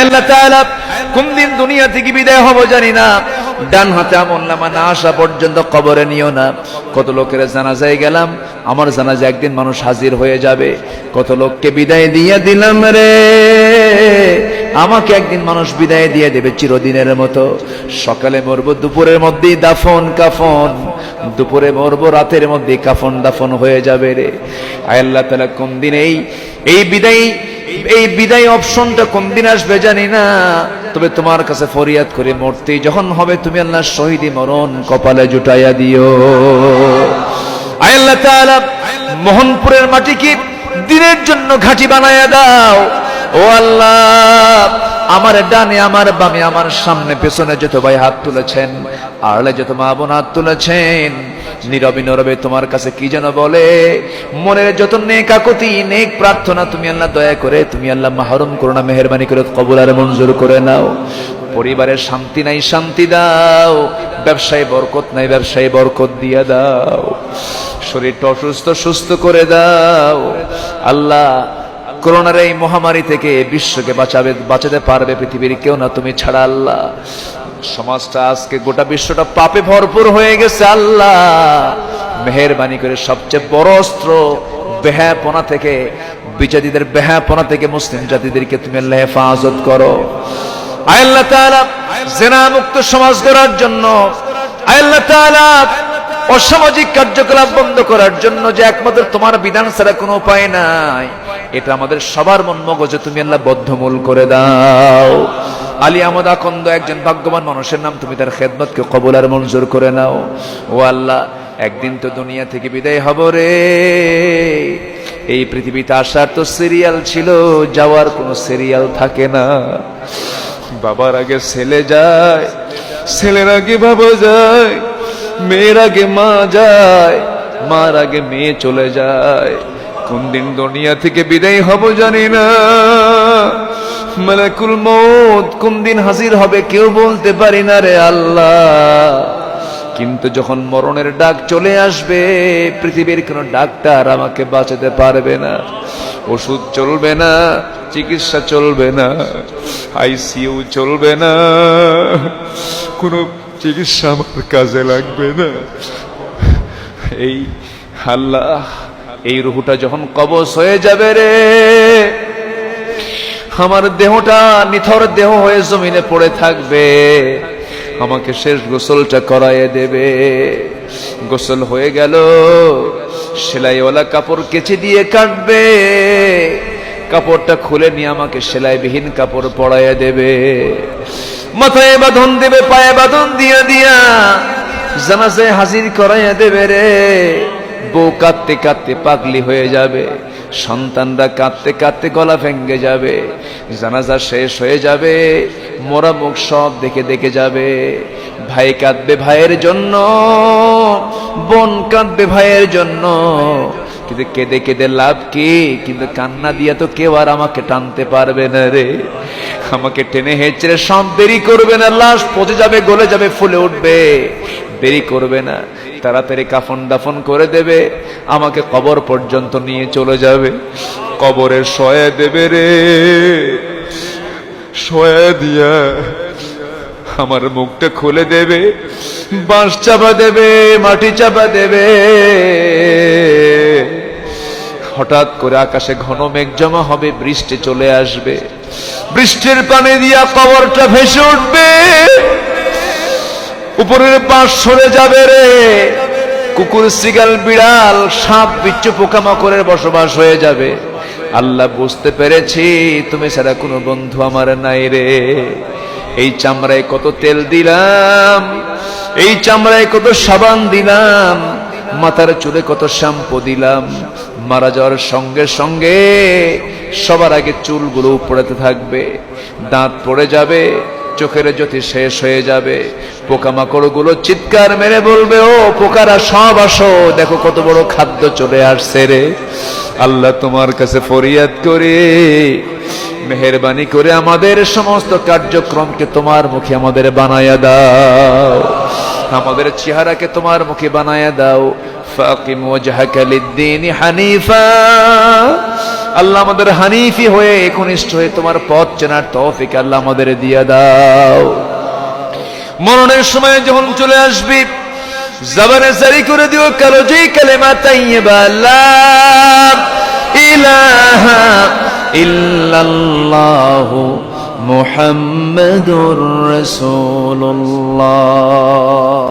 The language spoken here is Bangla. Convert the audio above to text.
আল্লাহ তাআলা, কোন দিন দুনিয়া থেকে বিদায় হব জানি না। ডান হাতে আমল নামা না আসা পর্যন্ত কবরে নিও না। কত লোকের জানাজায় গেলাম, আমার জানাজা একদিন মানুষ হাজির হয়ে যাবে। কত লোককে বিদায় দিয়ে দিলাম রে। আমাকে একদিন মানুষ বিদায় দিয়ে দেবে চিরদিনের মতো। সকালে মরবো, দুপুরের মধ্যেই দাফন কাফন। দুপুরে মরবো, রাতের মধ্যে কাফন দাফন হয়ে যাবে রে। আল্লাহ তালা কোন দিন এই এই বিদায় এই বিদায় অপশনটা কোন দিন আসবে জানি না। তবে তোমার কাছে ফরিয়াদ করে মরতেই যখন হবে তুমি আল্লাহ শহীদি মরণ, কপালে জুটাইয়া দিও। আল্লাহ তাআলা, মোহনপুরের মাটি কি দিনের জন্য ঘাঁটি বানায়া দাও। ও আল্লাহ, আমার ডানে, আমার বামে, আমার সামনে, পেছনে যত ভাই হাত তুলেছেন, আড়লে যত মা বোন হাত তুলেছেন নীরবে নীরবে তোমার কাছে কি যেন বলে? মনের যত নেক আকতি, নেক প্রার্থনা, তুমি আল্লাহ দয়া করে, তুমি আল্লাহ মাহরুম করো না, মেহরবানি করে কবুল আর মঞ্জুর করে নাও। পরিবারের শান্তি নাই, শান্তি দাও। ব্যবসায় বরকত নাই, ব্যবসায় বরকত দিয়ে দাও। শরীরটা অসুস্থ, সুস্থ করে দাও। আল্লাহ করোনার এই মহামারী থেকে বিশ্বকে বাঁচাবে, বাঁচাতে পারবে পৃথিবীর কেউ না, তুমি ছাড়া আল্লাহ। সমাজটা আজকে গোটা বিশ্বটা পাপে ভরপুর হয়ে গেছে, আল্লাহ। মেহরবানি করে সবচেয়ে বড় অস্ত্র বেহাপনা থেকে, বিজাতিদের বেহাপনা থেকে মুসলিম জাতিদেরকে তুমি হেফাজত করো। আল্লাহ তাআলা জেনা মুক্ত সমাজ গড়ার জন্য আল্লাহ তাআলা অসামাজিক কার্যকলাপ বন্ধ করার জন্য যে একমাত্র তোমার বিধান ছাড়া কোনো উপায় নাই। এটা আমাদের সবার মন মগজে তুমি আল্লাহ বদ্ধমূল করে দাও। আলী আহমদ আকন্দ একজন ভাগ্যবান মানুষের নাম, তুমি তার খেদমতকে কবুল আর মঞ্জুর করে নাও। ও আল্লাহ, একদিন তো দুনিয়া থেকে বিদায় হব রে। এই পৃথিবীতে আসার তো সিরিয়াল ছিল, যাওয়ার কোনো সিরিয়াল থাকে না। বাবার আগে ছেলে যায়, ছেলের আগে বাবা যায়, মেয়ের আগে মা যায়, মার আগে মেয়ে চলে যায়। কোন দিন দুনিয়া থেকে বিদায় হব জানি না। মালাকুল মৌত কোন দিন হাজির হবে কেউ বলতে পারি না রে আল্লাহ। কিন্তু যখন মরণের ডাক চলে আসবে, পৃথিবীর কোনো ডাক্তার আমাকে বাঁচাতে পারবে না। ওষুধ চলবে না, চিকিৎসা চলবে না, আইসিইউ চলবে না, কোনো চিকিৎসা আমার কাজে লাগবে না। এই আল্লাহ, এই রুহুটা যখন কবজ হয়ে যাবে রে আমার দেহটা নিথর দেহ হয়ে জমিনে পড়ে থাকবে। আমাকে শেষ গোসলটা করাইয়ে দেবে। গোসল হয়ে গেল, সেলাইওয়ালা কাপড় কেচে দিয়ে কাটবে কাপড়টা খুলে নিয়ে আমাকে সেলাইবিহীন কাপড় পরাইয়া দেবে। মাথায় বাঁধন দেবে, পায়ে বাঁধন দিয়া দিয়া জানাজায় হাজির করাইয়া দেবে রে। বউ কাঁদতে কাঁদতে পাগলি হয়ে যাবে। সন্তানরা কাঁদতে কাঁদতে গলা ভেঙ্গে যাবে, জানাজা শেষ হয়ে যাবে, মোরা মুখ সব দেখে দেখে যাবে। ভাই কাঁদবে ভাইয়ের জন্য, বোন কাঁদবে ভাইয়ের জন্য। কিন্তু কেঁদে কেঁদে লাভ কি? কিন্তু কান্না দিয়া তো কেউ আর আমাকে টানতে পারবে না রে। আমাকে টেনে হেঁচড়ে সব দেরি করবে না, লাশ পচে যাবে, গলে যাবে, ফুলে উঠবে। দেরি করবে না। তাড়াতাড়ি কাফন দাফন করে দেবে। আমাকে কবর পর্যন্ত নিয়ে চলে যাবে। কবরে শয়ে দেবে রে। শয়ে দিয়া আমার মুখটা খুলে দেবে। বাঁশ চাপা দেবে, মাটি চাপা দেবে। হঠাৎ করে আকাশে ঘন মেঘ জমা হবে, বৃষ্টি চলে আসবে। বৃষ্টির পানি দিয়া কবরটা ভেসে উঠবে। উপরের পাশ সরে যাবে রে। কুকুর, সিগাল, বিড়াল সাপ, বিচ্ছু পোকামাকড়ের বসবাস হয়ে যাবে। আল্লাহ বুঝতে পেরেছি, তুমি ছাড়া কোনো বন্ধু আমার নাই রে। এই চামড়ায় কত তেল দিলাম, এই চামড়ায় কত সাবান দিলাম, মাথার চুলে কত শ্যাম্পু দিলাম। মারা যাওয়ার সঙ্গে সঙ্গে সবার আগে চুলগুলো পড়েতে থাকবে, দাঁত পড়ে যাবে চোখের জ্যোতি শেষ হয়ে যাবে। পোকামাকড়গুলো চিৎকার মেরে বলবে, ও পোকারা, সব আসো। দেখো কত বড় খাদ্য চলে আসছে রে। আল্লাহ তোমার কাছে ফরিয়াদ করে। মেহরবানি করে আমাদের সমস্ত কার্যক্রমকে তোমার মুখে আমাদের বানায়া দাও। আমাদের চেহারাকে তোমার মুখে বানায়া দাও। ফাকিম ওয়াজহাকা লিদ্দীনি হানিফা। আল্লাহ আমাদের হানিফি হয়ে, একনিষ্ঠ হয়ে তোমার পথ চেনার তৌফিক আল্লাহ আমাদের দিয়ে দাও। মরণের সময় যখন চলে আসবি, জবানে জারি করে দিও, কালো যে কালেমা তাইয়্যিবা, লা ইলাহা ইল্লাল্লাহু মুহাম্মাদুর রাসূলুল্লাহ।